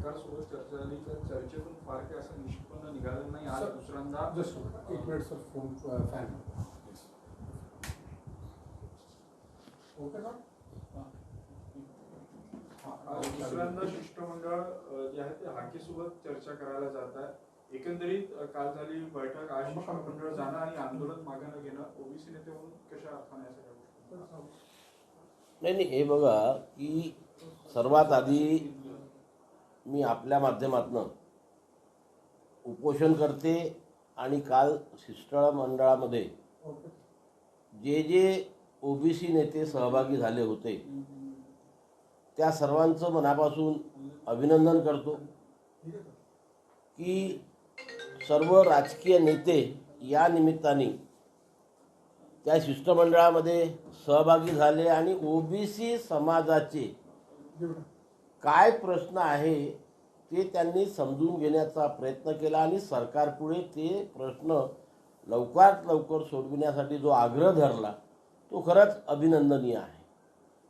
सरकारसोबत चर्चा झाली तर चर्चेतून फार काही असं निष्पन्न निघालं नाही. आज सर, दुसऱ्यांदा जस्ट एक minute sir phone fan okay ना आज दुसऱ्यांदा शिष्टमंडळ जे आहे ते हाकेसोबत चर्चा करायला जात आहे एकंदरीत काल झाली बैठक आज शिष्टमंडळ जाणं आणि आंदोलन मागे घेणं ओबीसी नेते म्हणून कशा अर्थाने सगळ्या गोष्टी? नाही नाही हे बघा की सर्वात आधी मी आपल्या माध्यमातनं उपोषण करते आणि काल शिष्टमंडळामध्ये मंडळामध्ये जे जे ओबीसी नेते सहभागी झाले होते त्या सर्वांचं मनापासून अभिनंदन करतो की सर्व राजकीय नेते या निमित्ताने त्या शिष्टमंडळामध्ये सहभागी झाले आणि ओबीसी समाजाचे काय प्रश्न आहे ते त्यांनी समजून घेण्याचा प्रयत्न केला आणि सरकारपुढे ते प्रश्न लवकरात लवकर सोडविण्यासाठी जो आग्रह धरला तो खरंच अभिनंदनीय आहे.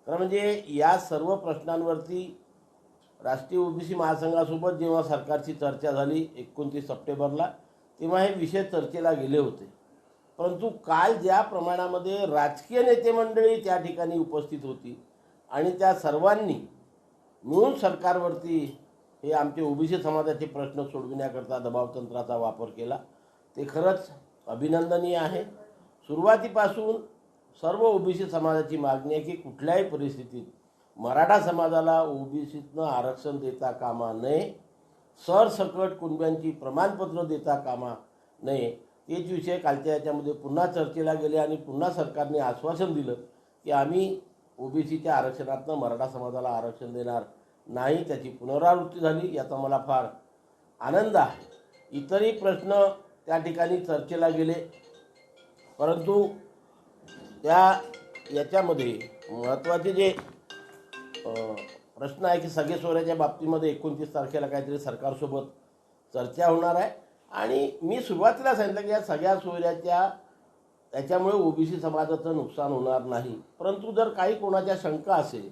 खरं म्हणजे या सर्व प्रश्नांवरती राष्ट्रीय ओबीसी महासंघासोबत जेव्हा सरकारची चर्चा झाली एकोणतीस सप्टेंबरला तेव्हा हे विषय चर्चेला गेले होते. परंतु काल ज्या प्रमाणामध्ये राजकीय नेते मंडळी त्या ठिकाणी उपस्थित होती आणि त्या सर्वांनी म्हणून सरकारवरती हे आमचे ओबीसी समाजाचे प्रश्न सोडविण्याकरता दबावतंत्राचा वापर केला. ते खरंच अभिनंदनीय आहे. सुरुवातीपासून सर्व ओबीसी समाजाची मागणी आहे की कुठल्याही परिस्थितीत मराठा समाजाला ओबीसीतनं आरक्षण देता कामा नये सरसकट कुणब्यांची प्रमाणपत्र देता कामा नये तेच विषय कालच्या याच्यामध्ये पुन्हा चर्चेला गेले आणि पुन्हा सरकारने आश्वासन दिलं की आम्ही ओबीसीच्या आरक्षणातनं मराठा समाजाला आरक्षण देणार नाही त्याची पुनरावृत्ती झाली याचा मला फार आनंद आहे. इतरही प्रश्न त्या ठिकाणी चर्चेला गेले. परंतु त्या याच्यामध्ये महत्त्वाचे जे प्रश्न आहे की सगळे सोहऱ्याच्या बाबतीमध्ये एकोणतीस तारखेला काहीतरी सरकारसोबत चर्चा होणार आहे. आणि मी सुरुवातीला सांगितलं की या सगळ्या सोयऱ्याच्या त्याच्यामुळे ओबीसी समाजाचं नुकसान होणार नाही. परंतु जर काही कोणाच्या शंका असेल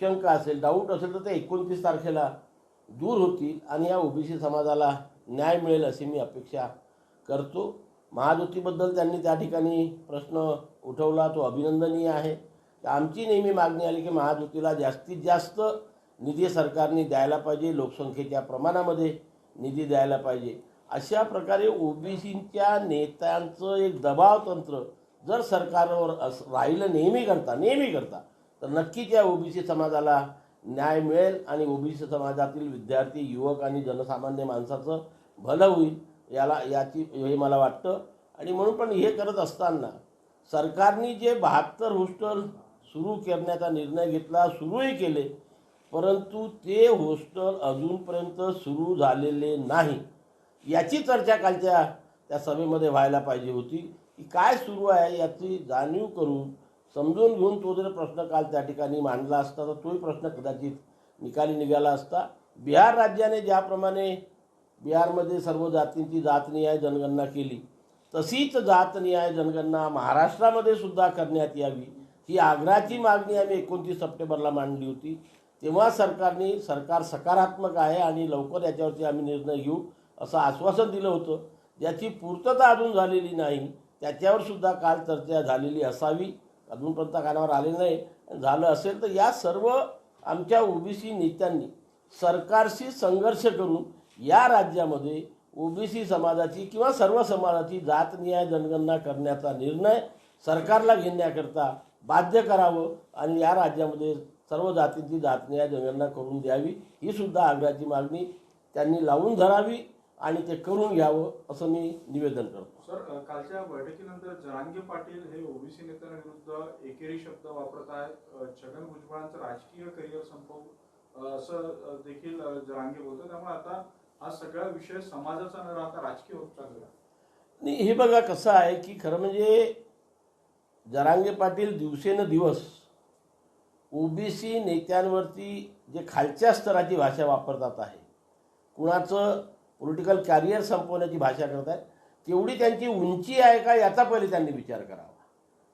शंका असेल डाऊट असेल तर ते एकोणतीस तारखेला दूर होतील आणि या ओबीसी समाजाला न्याय मिळेल अशी मी अपेक्षा करतो. महाज्योतीबद्दल त्यांनी त्या ठिकाणी प्रश्न उठवला. तो अभिनंदनीय आहे. आमची नेहमी मागणी आली की महाज्योतीला जास्तीत जास्त निधी सरकारने द्यायला पाहिजे. लोकसंख्येच्या प्रमाणामध्ये निधी द्यायला पाहिजे. अशा प्रकारे ओबीसीच्या नेत्यांचं एक दबाव तंत्र जर सरकारवर अस राहिलं नेहमी करता नेहमी करता तर नक्कीच या ओबीसी समाजाला न्याय मिळेल आणि ओबीसी समाजातील विद्यार्थी युवक आणि जनसामान्य माणसाचं भलं होईल याला याची हे मला वाटतं. आणि म्हणून पण हे करत असताना सरकारने जे बहात्तर हॉस्टेल सुरू करण्याचा निर्णय घेतला सुरूही केले परंतु ते हॉस्टेल अजूनपर्यंत सुरू झालेले नाही. याची चर्चा कालच्या त्या सभेमध्ये व्हायला पाहिजे होती की काय सुरू आहे याची जाणीव करून समजून घेऊन तो जर प्रश्न काल त्या ठिकाणी मांडला असता तर तोही प्रश्न कदाचित निकाली निघाला असता. बिहार राज्याने ज्याप्रमाणे बिहारमध्ये सर्व जातींची जातनिहाय जनगणना केली तशीच जातनिहाय जनगणना महाराष्ट्रामध्ये सुद्धा करण्यात यावी ही आग्रहाची मागणी आम्ही एकोणतीस सप्टेंबरला मांडली होती. तेव्हा सरकारने सरकार सकारात्मक आहे आणि लवकर याच्यावरती आम्ही निर्णय घेऊ. असं आश्वासन दिलं होतं. ज्याची पूर्तता अजून झालेली नाही त्याच्यावर सुद्धा काल चर्चा झालेली असावी. अजूनपर्यंत कानावर आले नाही. झालं असेल तर या सर्व आमच्या ओबीसी नेत्यांनी सरकारशी संघर्ष करून या राज्यामध्ये ओबीसी समाजाची किंवा सर्व समाजाची जातनिहाय जनगणना करण्याचा निर्णय सरकारला घेण्याकरता बाध्य करावं आणि या राज्यामध्ये सर्व जातींची जातनिहाय जनगणना करून द्यावी. ही सुद्धा आग्रहाची मागणी त्यांनी लावून धरावी. आणि ते करून घ्यावं असं मी निवेदन करतो. सर कालच्या बैठकीनंतर जरांगे पाटील हे ओबीसी नेत्यांविरुद्ध एकेरी शब्द वापरत आहेत. छगन भुजबळांचं राजकीय करिअर संपवू असं देखील जरांगे बोलतो त्यामुळे आता हा सगळा विषय समाजाचा न राहता राजकीय होत चाललेला आहे. नाही हे बघा कसं आहे की खरं म्हणजे जरांगे पाटील दिवसेंदिवस ओबीसी नेत्यांवरती जे खालच्या स्तराची भाषा वापरतात आहे कुणाचं पॉलिटिकल कॅरियर संपवण्याची भाषा करत आहेत तेवढी त्यांची उंची आहे का याचा पहिले त्यांनी विचार करावा.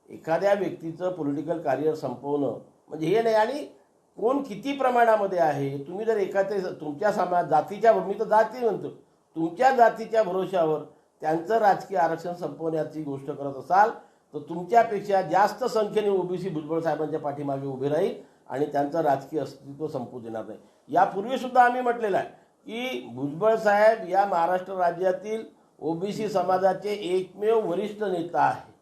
एखाद्या व्यक्तीचं पॉलिटिकल कॅरियर संपवणं म्हणजे हे नाही. आणि कोण किती प्रमाणामध्ये आहे? तुम्ही जर एखाद्या तुमच्या समाज जातीच्या मी तर जाती म्हणतो. तुमच्या जातीच्या भरोशावर त्यांचं राजकीय आरक्षण संपवण्याची गोष्ट करत असाल तर तुमच्यापेक्षा जास्त संख्येने ओबीसी भुजबळ साहेबांच्या पाठीमागे उभे राहील आणि त्यांचं राजकीय अस्तित्व संपू देणार नाही. यापूर्वीसुद्धा आम्ही म्हटलेलं आहे. की भुजबळ साहेब या महाराष्ट्र राज्यातील ओबीसी समाजाचे एकमेव वरिष्ठ नेता आहे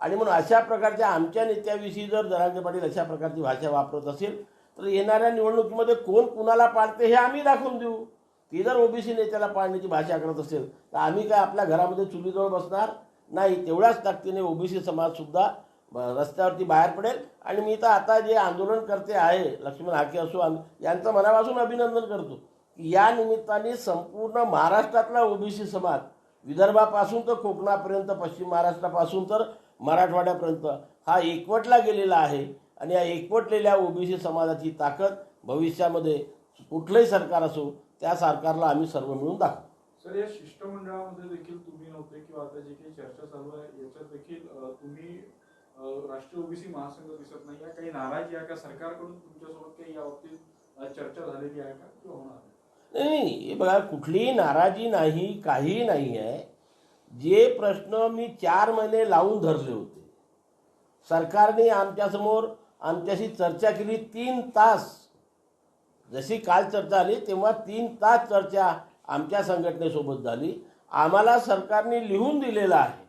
आणि म्हणून अशा प्रकारच्या आमच्या नेत्याविषयी जर जरांगे पाटील अशा प्रकारची भाषा वापरत असेल तर येणाऱ्या निवडणुकीमध्ये कोण कुणाला पाळते हे आम्ही दाखवून देऊ. ती जर ओबीसी नेत्याला पाळण्याची भाषा करत असेल तर आम्ही काय आपल्या घरामध्ये चुलीजवळ बसणार? नाही तेवढ्याच ताकदीने ओबीसी समाजसुद्धा रस्त्यावरती बाहेर पडेल. आणि मी तर आता जे आंदोलन करते आहे लक्ष्मण हाके असो यांचं मनापासून अभिनंदन करतो. या निमित्ताने संपूर्ण महाराष्ट्रातला ओबीसी समाज विदर्भापासून तर कोकणापर्यंत पश्चिम महाराष्ट्रापासून तर मराठवाड्यापर्यंत हा एकवटला गेलेला आहे. आणि या एकवटलेल्या ओबीसी समाजाची ताकद भविष्यामध्ये कुठलंही सरकार असो त्या सरकारला आम्ही सर्व मिळून दाखवू. सर या शिष्टमंडळामध्ये देखील तुम्ही नव्हते किंवा आता जे काही चर्चा चालू आहे याच्यात देखील तुम्ही राष्ट्रीय ओबीसी महासंघ दिसत नाही. या काही नाराजी आहे का? सरकारकडून तुमच्यासोबत काही या बाबतीत चर्चा झालेली आहे का? किंवा होणार आहे? नाही हे बघा कुठलीही नाराजी नाही काही नाही आहे. जे प्रश्न मी चार महिने लावून धरले होते. सरकारने आमच्यासमोर आमच्याशी चर्चा केली तीन तास. जशी काल चर्चा आली तेव्हा तीन तास चर्चा आमच्या संघटनेसोबत झाली. आम्हाला सरकारने लिहून दिलेलं आहे.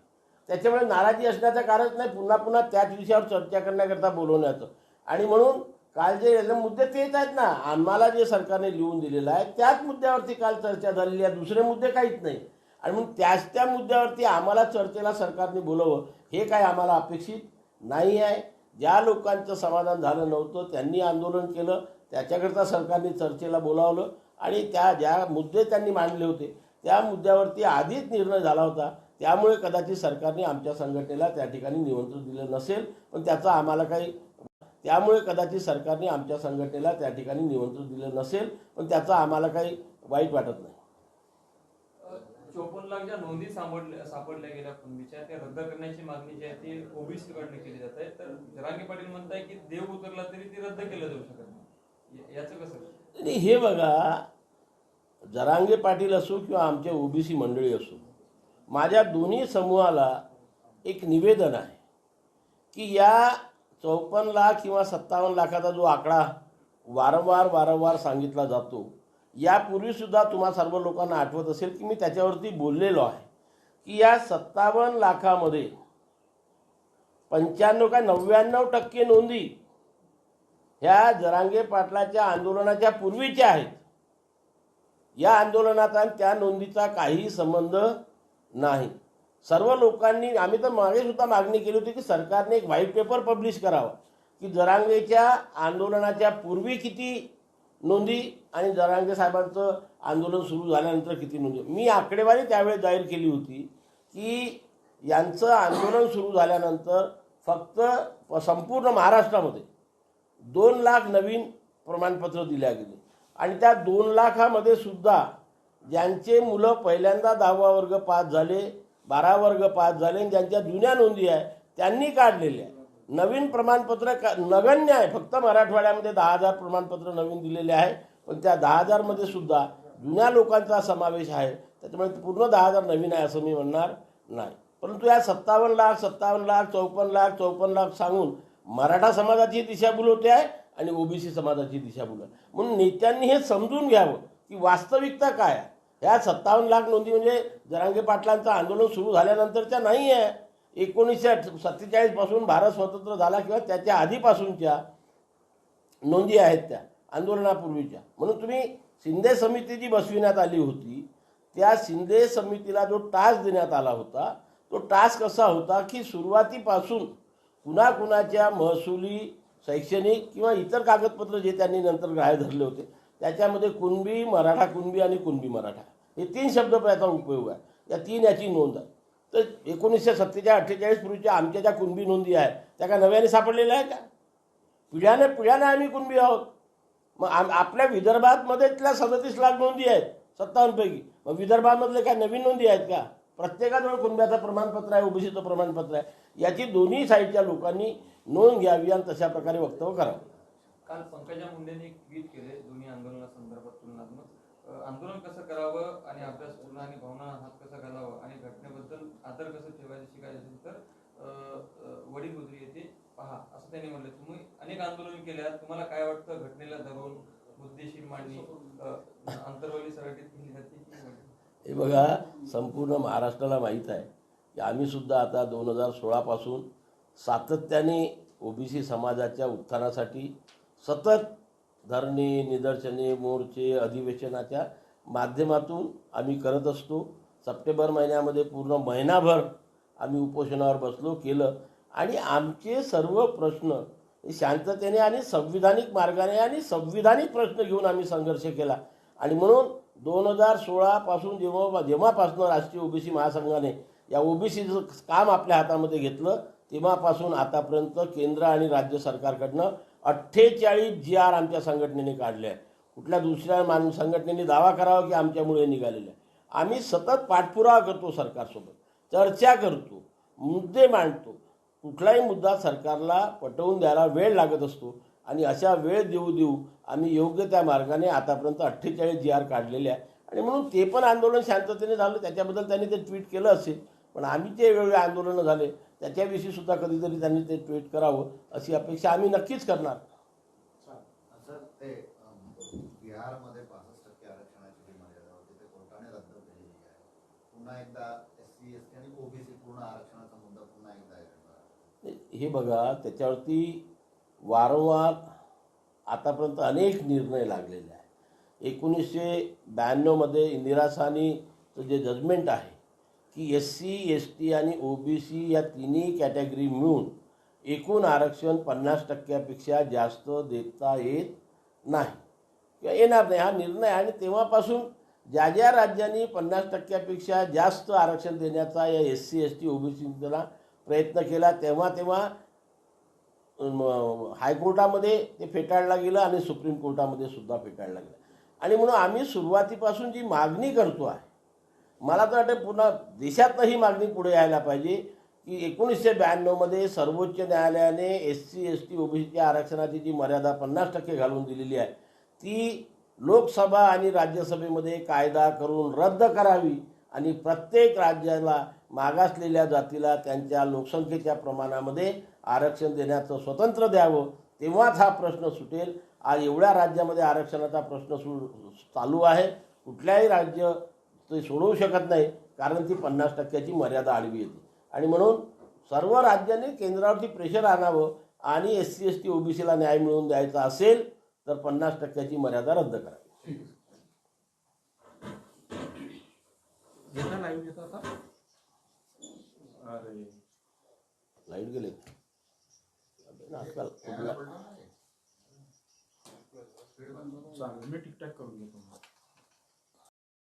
त्याच्यामुळे नाराजी असण्याचं कारणच नाही पुन्हा पुन्हा त्याच विषयावर चर्चा करण्याकरता बोलवण्याचं. आणि म्हणून काल जे मुद्दे तेच आहेत ना. आम्हाला जे सरकारने लिहून दिलेलं आहे त्याच मुद्द्यावरती काल चर्चा झालेली आहे. दुसरे मुद्दे काहीच नाही. आणि म्हणून त्याच त्या मुद्द्यावरती आम्हाला चर्चेला सरकारने बोलवं हे काय आम्हाला अपेक्षित नाही आहे. ज्या लोकांचं समाधान झालं नव्हतं त्यांनी आंदोलन केलं त्याच्याकरता सरकारने चर्चेला बोलावलं. आणि त्या ज्या मुद्दे त्यांनी मांडले होते त्या मुद्द्यावरती आधीच निर्णय झाला होता. त्यामुळे कदाचित सरकारने आमच्या संघटनेला त्या ठिकाणी निमंत्रण दिलं नसेल पण त्याचा आम्हाला काही त्यामुळे कदाचित सरकारने आमच्या संघटनेला त्या ठिकाणी निमंत्रण दिलं नसेल पण त्याचा आम्हाला काही वाईट वाटत नाही. चोपन्न लाख ज्या नोंदी सापडल्या सापडल्या गेल्या कुणबीच्या त्या रद्द करण्याची मागणी जी आहे ती ओबीसी कडनं केली जात आहे. तर जरांगे पाटील म्हणताय की देव उतरला तरी ती रद्द केलं जाऊ शकत नाही. याचं कसं आणि हे बघा जरांगे पाटील असो किंवा आमच्या ओबीसी मंडळी असो माझ्या दोन्ही समूहाला एक निवेदन आहे की या चौपन्न लाख किंवा सत्तावन्न लाखाचा जो आकडा वारंवार वारंवार सांगितला जातो यापूर्वीसुद्धा तुम्हा सर्व लोकांना आठवत असेल की मी त्याच्यावरती बोललेलो आहे की या सत्तावन्न लाखामध्ये पंच्याण्णव काय नव्याण्णव टक्के नोंदी ह्या जरांगे पाटलाच्या आंदोलनाच्या पूर्वीच्या आहेत. या आंदोलनाचा त्या नोंदीचा काही संबंध नाही. सर्व लोकांनी आम्ही तर मागे सुद्धा मागणी केली होती की सरकारने एक व्हाईट पेपर पब्लिश करावा. की जरांगेच्या आंदोलनाच्या पूर्वी किती नोंदी आणि जरांगे साहेबांचं आंदोलन सुरू झाल्यानंतर किती नोंदी. मी आकडेवारी त्यावेळेस जाहीर केली होती की यांचं आंदोलन सुरू झाल्यानंतर फक्त संपूर्ण महाराष्ट्रामध्ये दोन लाख नवीन प्रमाणपत्र दिल्या गेले. आणि त्या दोन लाखामध्ये सुद्धा ज्यांचे मुलं पहिल्यांदा दहावा वर्ग पास झाले बारा वर्ग पास झाले आणि ज्यांच्या जुन्या नोंदी आहे त्यांनी काढलेल्या आहे नवीन प्रमाणपत्र का नगण्य आहे. फक्त मराठवाड्यामध्ये दहा हजार प्रमाणपत्र नवीन दिलेले आहे. पण त्या दहा हजारमध्ये सुद्धा जुन्या लोकांचा समावेश आहे. त्याच्यामुळे पूर्ण दहा हजार नवीन आहे असं मी म्हणणार नाही. परंतु या सत्तावन्न लाख सत्तावन्न लाख चौपन्न लाख चौपन्न लाख सांगून मराठा समाजाची दिशाभूल होते आहे आणि ओबीसी समाजाची दिशाभूल आहे. म्हणून नेत्यांनी हे समजून घ्यावं की वास्तविकता काय आहे. ह्या सत्तावन्न लाख नोंदी म्हणजे जरांगे पाटलांचं आंदोलन सुरू झाल्यानंतरच्या नाही आहे एकोणीसशे सत्तेचाळीसपासून भारत स्वतंत्र झाला किंवा त्याच्या आधीपासूनच्या नोंदी आहेत त्या आंदोलनापूर्वीच्या. म्हणून तुम्ही शिंदे समिती जी बसविण्यात आली होती त्या शिंदे समितीला जो टास्क देण्यात आला होता तो टास्क असा होता की सुरुवातीपासून कुणाकुणाच्या महसुली शैक्षणिक किंवा इतर कागदपत्र जे त्यांनी नंतर ग्राह्य धरले होते त्याच्यामध्ये कुणबी मराठा कुणबी आणि कुणबी मराठा. हे तीन शब्द याचा उपयोग आहे. या तीन याची नोंद आहे. तर एकोणीसशे सत्तेचाळीस अठ्ठेचाळीस पूर्वीच्या आमच्या ज्या कुणबी नोंदी आहेत त्या का नव्याने सापडलेल्या आहे का? पिढ्याने पिढ्याने आम्ही कुणबी आहोत. मग आम आपल्या विदर्भातमध्येतल्या सदतीस लाख नोंदी आहेत सत्तावन्नपैकी मग विदर्भामधले काय नवीन नोंदी आहेत का? प्रत्येकाजवळ कुणब्याचं प्रमाणपत्र आहे ओबीसीचं प्रमाणपत्र आहे. याची दोन्ही साईडच्या लोकांनी नोंद घ्यावी आणि तशा प्रकारे वक्तव्य करावं. काल पंकजा मुंडेंनी एक गीत केले आंदोलनासंदर्भात तुलनात्मक आंदोलन कसं करावं आणि अभ्यास पूर्ण आणि भावना हात कसा घालावा आणि घटनेबद्दल आदर कसं ठेवायचं शिकायचं असेल तर वडील गुजरी येते येथे पहा असं त्यांनी म्हणलं. तुम्ही अनेक आंदोलन केले आहेत तुम्हाला काय वाटतं घटनेला धरून मुद्देशीर मांडणी अं, अंतर्वाली सराटीत केली जाते हे बघा संपूर्ण महाराष्ट्राला माहीत आहे की आम्ही सुद्धा आता दोन हजार सोळापासून सातत्याने ओबीसी समाजाच्या उत्थानासाठी सतत धरणे निदर्शने मोर्चे अधिवेशनाच्या माध्यमातून आम्ही करत असतो. सप्टेंबर महिन्यामध्ये पूर्ण महिनाभर आम्ही उपोषणावर बसलो केलं. आणि आमचे सर्व प्रश्न हे शांततेने आणि संविधानिक मार्गाने आणि संविधानिक प्रश्न घेऊन आम्ही संघर्ष केला. आणि म्हणून दोन हजार सोळापासून जेव्हा जेव्हापासून राष्ट्रीय ओबीसी महासंघाने या ओबीसीचं काम आपल्या हातामध्ये घेतलं तेव्हापासून आतापर्यंत केंद्र आणि राज्य सरकारकडनं अठ्ठेचाळीस जी आर आमच्या संघटनेने काढले आहे कुठल्या दुसऱ्या मान संघटनेने दावा करावा की आमच्यामुळे निघालेले आहे? आम्ही सतत पाठपुरावा करतो सरकारसोबत. चर्चा करतो मुद्दे मांडतो. कुठलाही मुद्दा सरकारला पटवून द्यायला वेळ लागत असतो आणि अशा वेळ देऊ देऊ आम्ही योग्य त्या मार्गाने आतापर्यंत अठ्ठेचाळीस जी आर काढलेले आहे आणि म्हणून ते पण आंदोलन शांततेने झालं. त्याच्याबद्दल त्यांनी ते ट्विट केलं असेल. पण आम्ही ते वेगवेगळे आंदोलनं झाले त्याच्याविषयी सुद्धा कधीतरी त्यांनी ते ट्विट करावं अशी अपेक्षा आम्ही नक्कीच करणार. हे बघा त्याच्यावरती वारंवार आतापर्यंत अनेक निर्णय लागलेले आहे एकोणीसशे ब्याण्णवमध्ये इंदिरा साहनीचं जे जजमेंट आहे की एस सी एस टी आणि ओ बी सी या तिन्ही कॅटेगरी मिळून एकूण आरक्षण पन्नास टक्क्यापेक्षा जास्त देता येत नाही. किंवा येणार नाही. हा निर्णय आणि तेव्हापासून ज्या ज्या राज्यांनी पन्नास टक्क्यापेक्षा जास्त आरक्षण देण्याचा या S C S T O B सीला प्रयत्न केला तेव्हा तेव्हा हायकोर्टामध्ये ते फेटाळला गेलं आणि सुप्रीम कोर्टामध्ये सुद्धा फेटाळला गेलं. आणि म्हणून आम्ही सुरुवातीपासून जी मागणी करतो आहे मला तर वाटतं पुन्हा देशातनं ही मागणी पुढे यायला पाहिजे की एकोणीसशे ब्याण्णवमध्ये सर्वोच्च न्यायालयाने एस सी एस टी ओबीसीच्या आरक्षणाची जी मर्यादा पन्नास टक्के घालून दिलेली आहे ती लोकसभा आणि राज्यसभेमध्ये कायदा करून रद्द करावी आणि प्रत्येक राज्याला मागासलेल्या जातीला त्यांच्या लोकसंख्येच्या प्रमाणामध्ये आरक्षण देण्याचं स्वतंत्र द्यावं तेव्हाच हा प्रश्न सुटेल. आज एवढ्या राज्यामध्ये आरक्षणाचा प्रश्न सु चालू आहे. कुठल्याही राज्य ते सोडवू शकत नाही कारण ती पन्नास टक्क्याची मर्यादा आडवी येते. आणि म्हणून सर्व राज्यांनी केंद्रावरती प्रेशर आणावं आणि एस सी एस टी ओबीसीला न्याय मिळवून द्यायचा असेल तर पन्नास टक्क्याची मर्यादा रद्द करावी लाइट गेले. आजकाल टिकटॅक करून घेतो.